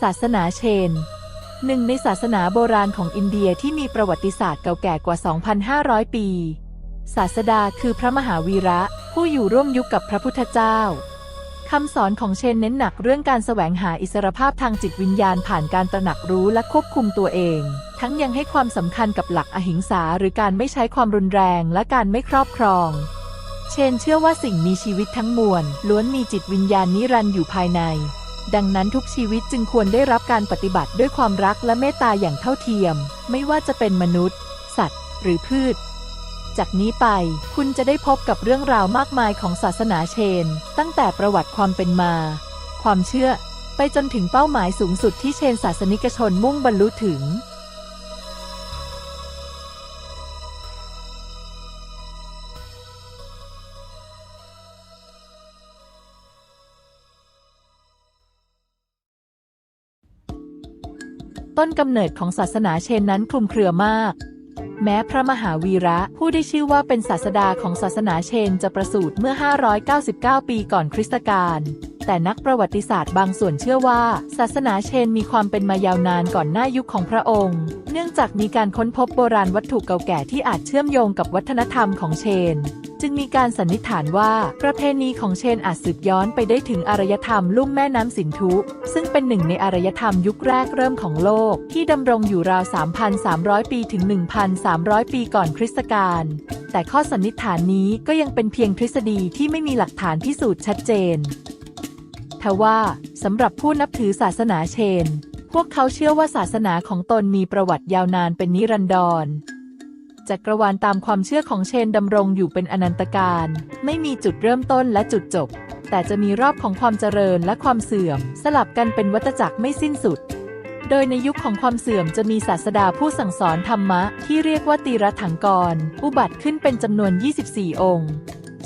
ศาสนาเชน หนึ่งในศาสนาโบราณของอินเดียที่มีประวัติศาสตร์เก่าแก่กว่า 2,500 ปี ศาสดาคือพระมหาวีระ ผู้อยู่ร่วมยุคกับพระพุทธเจ้าคำสอนของเชนเน้นหนักเรื่องการแสวงหาอิสรภาพทางจิตวิญญาณผ่านการตระหนักรู้และควบคุมตัวเอง ทั้งยังให้ความสำคัญกับหลักอหิงสาหรือการไม่ใช้ความรุนแรงและการไม่ครอบครอง เชนเชื่อว่าสิ่งมีชีวิตทั้งมวลล้วนมีจิตวิญญาณนิรันดร์อยู่ภายใน ดังนั้นทุกชีวิตจึงควรได้รับการปฏิบัติด้วยความรักและเมตตาอย่างเท่าเทียม ไม่ว่าจะเป็นมนุษย์ สัตว์ หรือพืช จากนี้ไปคุณจะได้พบกับเรื่องราวมากมายของศาสนาเชน ตั้งแต่ประวัติความเป็นมา ความเชื่อ ไปจนถึงเป้าหมายสูงสุดที่เชนศาสนิกชนมุ่งบรรลุถึง ต้นกำเนิดของศาสนาเชนนั้นคลุมเครือมาก แม้พระมหาวีระผู้ได้ชื่อว่าเป็นศาสดาของศาสนาเชนจะประสูติเมื่อ 599 ปีก่อนคริสตกาลแต่นักประวัติศาสตร์บางส่วนเชื่อว่า ศาสนาเชนมีความเป็นมายาวนานก่อนหน้ายุคของพระองค์ เนื่องจากมีการค้นพบโบราณวัตถุเก่าแก่ที่อาจเชื่อมโยงกับวัฒนธรรมของเชน จึงมีการสันนิษฐานว่า ประเพณีของเชนอาจสืบย้อนไปได้ถึงอารยธรรมลุ่มแม่น้ำสินธุ ซึ่งเป็นหนึ่งในอารยธรรมยุคแรกเริ่มของโลก ที่ดำรงอยู่ราว 3,300 ปีถึง 1,300 ปีก่อนคริสตกาลแต่ข้อสันนิษฐานนี้ก็ยังเป็นเพียงทฤษฎีที่ไม่มีหลักฐานพิสูจน์ชัดเจนทว่าสำหรับผู้นับถือศาสนาเชน พวกเขาเชื่อว่าศาสนาของตนมีประวัติยาวนานเป็นนิรันดร จักรวาลตามความเชื่อของเชนดำรงอยู่เป็นอนันตการ ไม่มีจุดเริ่มต้นและจุดจบ แต่จะมีรอบของความเจริญและความเสื่อม สลับกันเป็นวัฏจักรไม่สิ้นสุด โดยในยุคของความเสื่อมจะมีศาสดาผู้สั่งสอนธรรมะ ที่เรียกว่าตีรัถังกร อุบัติขึ้นเป็นจำนวน 24 องค์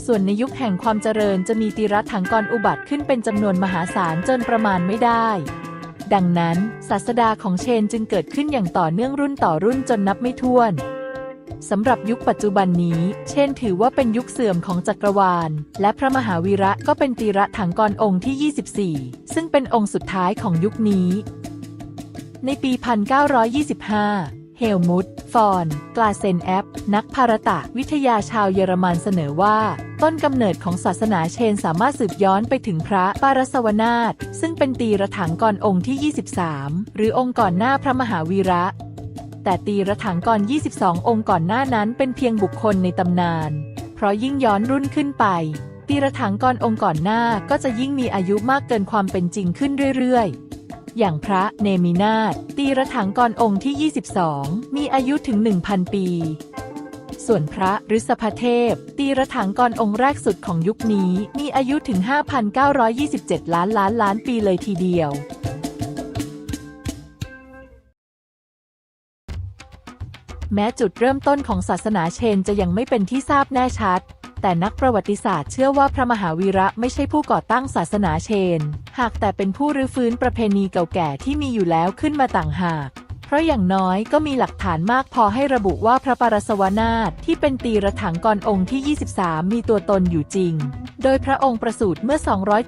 ส่วนในยุคแห่งความเจริญจะมีตีรัถังกรอุบัติขึ้นเป็นจำนวนมหาศาลจนประมาณไม่ได้ ดังนั้น ศาสดาของเชนจึงเกิดขึ้นอย่างต่อเนื่องรุ่นต่อรุ่นจนนับไม่ถ้วน สำหรับยุคปัจจุบันนี้ เช่นถือว่าเป็นยุคเสื่อมของจักรวาล และพระมหาวีระก็เป็นตีระถังกรองค์ที่ 24 ซึ่งเป็นองค์สุดท้ายของยุคนี้ ในปี 1925เฮลมุต ฟอน กลาเซนแอป นักภารตะวิทยาชาวเยอรมันเสนอว่า ต้นกำเนิดของศาสนาเชนสามารถสืบย้อนไปถึงพระปารสวนาถซึ่งเป็นตีระถังกรองค์ที่ 23 หรือองค์ก่อนหน้าพระมหาวีระ แต่ตีระถังกร22 องค์ก่อนหน้านั้นเป็นเพียงบุคคลในตำนาน เพราะยิ่งย้อนรุ่นขึ้นไป ตีระถังกรองค์ก่อนหน้าก็จะยิ่งมีอายุมากเกินความเป็นจริงขึ้นเรื่อยๆ อย่างพระเนมินาถตีระถังกรองค์ที่ 22 มีอายุถึง 1,000 ปี ส่วนพระฤษภเทพ ตีระถังกรองค์แรกสุดของยุคนี้มีอายุถึง 5,927 ล้านล้านล้านปีเลยทีเดียว แม้จุดเริ่มต้นของศาสนาเชนจะยังไม่เป็นที่ทราบแน่ชัด แต่นักประวัติศาสตร์เชื่อว่าพระมหาวีระไม่ใช่ผู้ก่อตั้งศาสนาเชน หากแต่เป็นผู้รื้อฟื้นประเพณีเก่าแก่ที่มีอยู่แล้วขึ้นมาต่างหากเพราะอย่างน้อยก็มีหลักฐานมากพอให้ระบุว่าพระปรสวนาถที่เป็นตีระถังกรองค์ที่ 23 มีตัวตนอยู่จริง โดยพระองค์ประสูติเมื่อ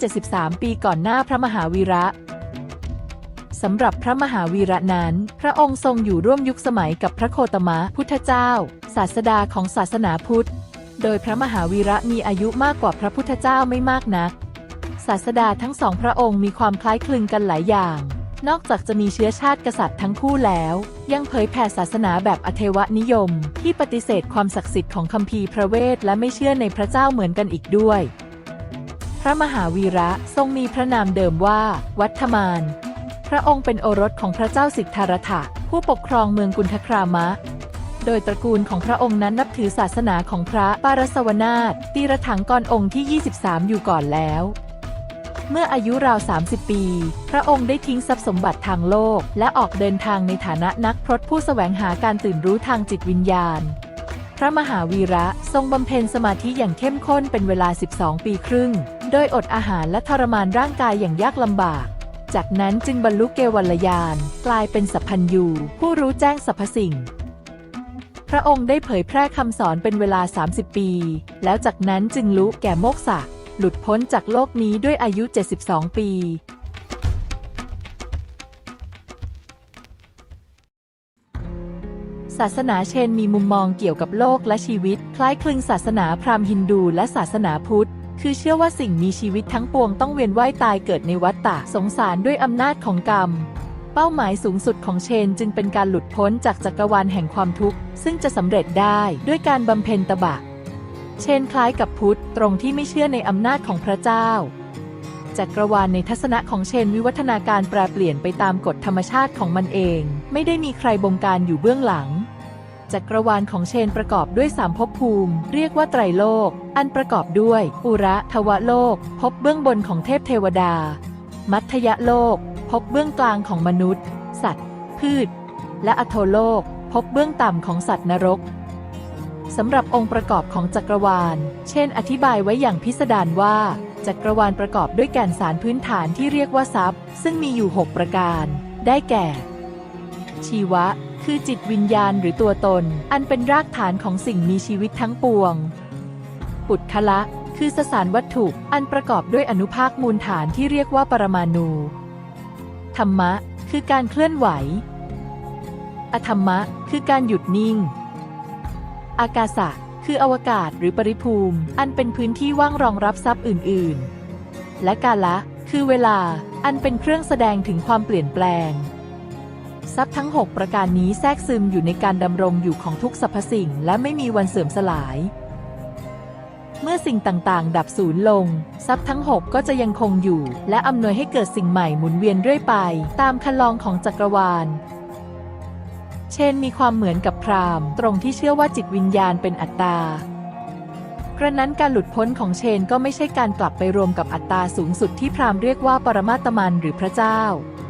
273 ปีก่อนหน้าพระมหาวีระ สำหรับพระมหาวีระนั้น พระองค์ทรงอยู่ร่วมยุคสมัยกับพระโคตมะพุทธเจ้า ศาสดาของศาสนาพุทธ โดยพระมหาวีระมีอายุมากกว่าพระพุทธเจ้าไม่มากนัก ศาสดาทั้งสองพระองค์มีความคล้ายคลึงกันหลายอย่าง นอกจากจะมีเชื้อชาติกษัตริย์ทั้งคู่แล้ว ยังเผยแผ่ศาสนาแบบอเทวนิยม ที่ปฏิเสธความศักดิ์สิทธิ์ของคัมภีร์พระเวทและไม่เชื่อในพระเจ้าเหมือนกันอีกด้วยพระมหาวีระทรงมีพระนามเดิมว่า วัฒมาน ระองค์เป็นโอรสของพระเจ้าสิทธารถะผู้ปกครองเมืองกุนทครามะ โดยตระกูลของพระองค์นั้นนับถือศาสนาของพระปารสวนาถตีระถังกรองค์ที่ 23 อยู่ก่อนแล้ว เมื่ออายุราว 30 ปี พระองค์ได้ทิ้งทรัพย์สมบัติทางโลก และออกเดินทางในฐานะนักพรตผู้แสวงหาการตื่นรู้ทางจิตวิญญาณพระมหาวีระทรงบำเพ็ญสมาธิอย่างเข้มข้นเป็นเวลา 12 ปีครึ่ง โดยอดอาหารและทรมานร่างกายอย่างยากลำบาก จากนั้นจึงบรรลุเกวัลยาน กลายเป็นสัพพัญยูผู้รู้แจ้งสรรพสิ่ง พระองค์ได้เผยแพร่คำสอนเป็นเวลา 30 ปี แล้วจากนั้นจึงรู้แก่โมกษะ หลุดพ้นจากโลกนี้ด้วยอายุ 72 ปีศาสนาเชนมีมุมมองเกี่ยวกับโลกและชีวิต คล้ายคลึงศาสนาพราหมณ์ฮินดูและศาสนาพุทธ คือเชื่อว่าสิ่งมีชีวิตทั้งปวงต้องเวียนว่ายตายเกิดในวัฏฏะสงสารด้วยอำนาจของกรรม เป้าหมายสูงสุดของเชนจึงเป็นการหลุดพ้นจากจักรวาลแห่งความทุกข์ ซึ่งจะสำเร็จได้ด้วยการบำเพ็ญตบะ เชนคล้ายกับพุทธตรงที่ไม่เชื่อในอำนาจของพระเจ้าจักรวาลในทัศนะของเชนวิวัฒนาการแปรเปลี่ยนไปตามกฎธรรมชาติของมันเอง ไม่ได้มีใครบงการอยู่เบื้องหลัง จักรวาลของเชนประกอบด้วยสามภพภูมิ เรียกว่าไตรโลก อันประกอบด้วย อุระทวโลก ภพเบื้องบนของเทพเทวดา มัทยโลก ภพเบื้องกลางของมนุษย์ สัตว์ พืช และอโทโลก ภพเบื้องต่ำของสัตว์นรกสำหรับองค์ประกอบของจักรวาล เช่น อธิบายไว้อย่างพิสดารว่า จักรวาลประกอบด้วยแก่นสารพื้นฐานที่เรียกว่าทรัพย์ ซึ่งมีอยู่ 6 ประการ ได้แก่ ชีวะ คือจิตวิญญาณหรือตัวตน อันเป็นรากฐานของสิ่งมีชีวิตทั้งปวง ปุถละ คือสสารวัตถุ อันประกอบด้วยอนุภาคมูลฐานที่เรียกว่าปรมาณู ธรรมะ คือการเคลื่อนไหว อธรรมะ คือการหยุดนิ่ง อากาศะคืออวกาศหรือปริภูมิ อันเป็นพื้นที่ว่างรองรับทรัพย์อื่น ๆ และกาละ คือเวลา อันเป็นเครื่องแสดงถึงความเปลี่ยนแปลง ทรัพย์ทั้ง 6 ประการนี้แทรกซึมอยู่ในการดำรงอยู่ของทุกสรรพสิ่ง และไม่มีวันเสื่อมสลาย เมื่อสิ่งต่างๆ ดับสูญลง ทรัพย์ทั้ง 6 ก็จะยังคงอยู่ และอำนวยให้เกิดสิ่งใหม่หมุนเวียนเรื่อยไป ตามคันลองของจักรวาล เช่นมีความเหมือนกับพราหมณ์ ตรงที่เชื่อว่าจิตวิญญาณเป็นอัตตากระนั้นการหลุดพ้นของเชนก็ไม่ใช่การกลับไปรวมกับอัตตาสูงสุดที่พราหมณ์เรียกว่าปรมาตมันหรือพระเจ้า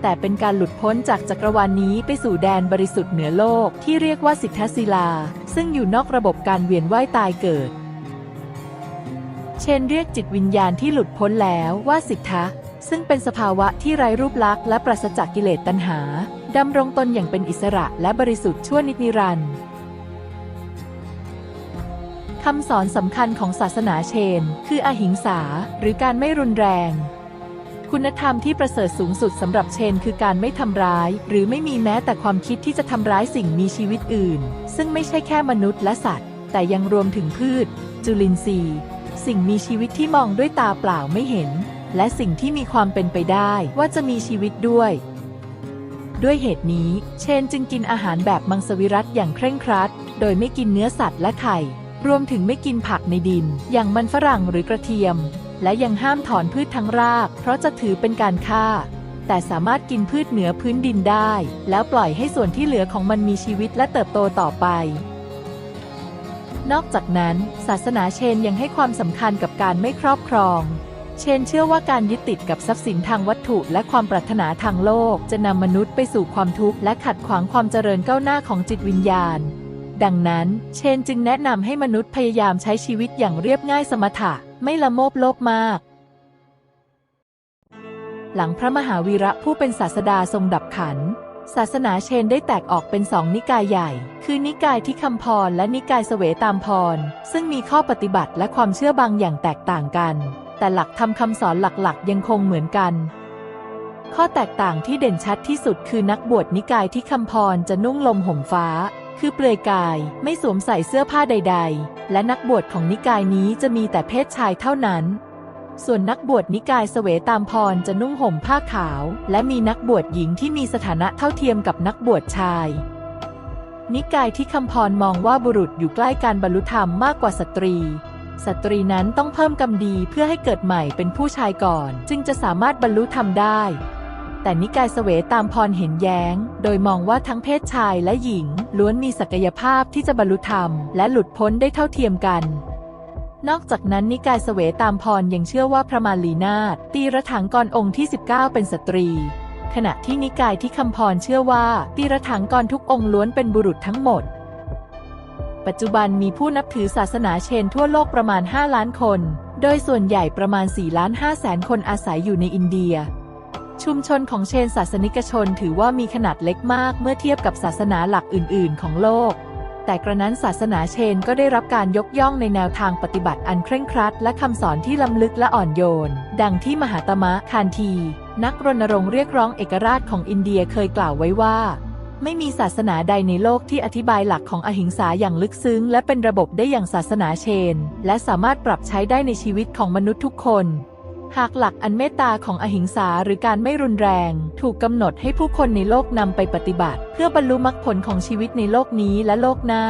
แต่เป็นการหลุดพ้นจากจักรวาลนนี้ไปสู่แดนบริสุทธิ์เหนือโลกที่เรียกว่าสิทธศิลา ซึ่งอยู่นอกระบบการเวียนว่ายตายเกิด เชนเรียกจิตวิญญาณที่หลุดพ้นแล้วว่าสิทธะ ซึ่งเป็นสภาวะที่ไร้รูปลักษณ์และปราศจากกิเลสตัณหาดำรงตนอย่างเป็นอิสระและบริสุทธิ์ชั่วนิจนิรันดร์คำสอนสำคัญของศาสนาเชน คืออหิงสา หรือการไม่รุนแรง คุณธรรมที่ประเสริฐสูงสุดสำหรับเชนคือการไม่ทำร้าย หรือไม่มีแม้แต่ความคิดที่จะทำร้ายสิ่งมีชีวิตอื่น ซึ่งไม่ใช่แค่มนุษย์และสัตว์ แต่ยังรวมถึงพืช จุลินทรีย์ สิ่งมีชีวิตที่มองด้วยตาเปล่าไม่เห็น และสิ่งที่มีความเป็นไปได้ว่าจะมีชีวิตด้วย ด้วยเหตุนี้ เชนจึงกินอาหารแบบมังสวิรัตอย่างเคร่งครัด โดยไม่กินเนื้อสัตว์และไข่ รวมถึงไม่กินผักในดิน อย่างมันฝรั่งหรือกระเทียม และยังห้ามถอนพืชทั้งราก เพราะจะถือเป็นการฆ่า แต่สามารถกินพืชเหนือพื้นดินได้ แล้วปล่อยให้ส่วนที่เหลือของมันมีชีวิตและเติบโตต่อไป นอกจากนั้น ศาสนาเชนยังให้ความสำคัญกับการไม่ครอบครอง เชนเชื่อว่าการยึดติดกับทรัพย์สินทางวัตถุและความปรารถนาทางโลก จะนำมนุษย์ไปสู่ความทุกข์และขัดขวางความเจริญก้าวหน้าของจิตวิญญาณดังนั้น เชนจึงแนะนำให้มนุษย์พยายามใช้ชีวิตอย่างเรียบง่ายสมถะ ไม่ละโมบโลภมาก หลังพระมหาวีระผู้เป็นศาสดาทรงดับขัน ศาสนาเชนได้แตกออกเป็นสองนิกายใหญ่ คือนิกายที่คำพรและนิกายเสวตามพร ซึ่งมีข้อปฏิบัติและความเชื่อบางอย่างแตกต่างกัน แต่หลักธรรมคำสอนหลักๆ ยังคงเหมือนกันข้อแตกต่างที่เด่นชัดที่สุดคือนักบวชนิกายที่คำพรจะนุ่งลมห่มฟ้า คือเปลือยกายไม่สวมใส่เสื้อผ้าใด ๆ และนักบวชของนิกายนี้จะมีแต่เพศชายเท่านั้น ส่วนนักบวชนิกายเสวตามพรจะนุ่งห่มผ้าขาว และมีนักบวชหญิงที่มีสถานะเท่าเทียมกับนักบวชชาย นิกายที่คำพรมองว่าบุรุษอยู่ใกล้การบรรลุธรรมมากกว่าสตรีสตรีนั้นต้องเพิ่มกรรมดีเพื่อให้เกิดใหม่เป็นผู้ชายก่อน จึงจะสามารถบรรลุธรรมได้ แต่นิกายเสวตามพรเห็นแย้ง โดยมองว่าทั้งเพศชายและหญิง ล้วนมีศักยภาพที่จะบรรลุธรรม และหลุดพ้นได้เท่าเทียมกัน นอกจากนั้นนิกายเสวตามพรยังเชื่อว่าพระมารีนาถตีระถังกรองค์ที่ 19 เป็นสตรี ขณะที่นิกายที่คำพรเชื่อว่าตีระถังกรทุกองค์ล้วนเป็นบุรุษทั้งหมด ปัจจุบันมีผู้นับถือศาสนาเชนทั่วโลกประมาณ 5 ล้านคน โดยส่วนใหญ่ประมาณ 4 ล้าน5แสนคนอาศัยอยู่ในอินเดีย ชุมชนของเชนศาสนิกชนถือว่ามีขนาดเล็กมากเมื่อเทียบกับศาสนาหลักอื่น ๆ ของโลก แต่กระนั้นศาสนาเชนก็ได้รับการยกย่องในแนวทางปฏิบัติอันเคร่งครัด และคำสอนที่ล้ำลึกและอ่อนโยน ดังที่มหาตมะคานที นักรณรงค์เรียกร้องเอกราชของอินเดียเคยกล่าวไว้ว่า ไม่มีศาสนาใดในโลกที่อธิบายหลักของอหิงสาอย่างลึกซึ้ง และเป็นระบบได้อย่างศาสนาเชน และสามารถปรับใช้ได้ในชีวิตของมนุษย์ทุกคน หากหลักอันเมตตาของอหิงสาหรือการไม่รุนแรง ถูกกำหนดให้ผู้คนในโลกนำไปปฏิบัติ เพื่อบรรลุมรรคผลของชีวิตในโลกนี้และโลกหน้า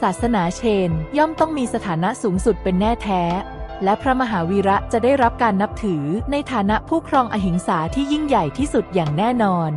ศาสนาเชน ย่อมต้องมีสถานะสูงสุดเป็นแน่แท้ และพระมหาวีระจะได้รับการนับถือในฐานะผู้ครองอหิงสาที่ยิ่งใหญ่ที่สุดอย่างแน่นอน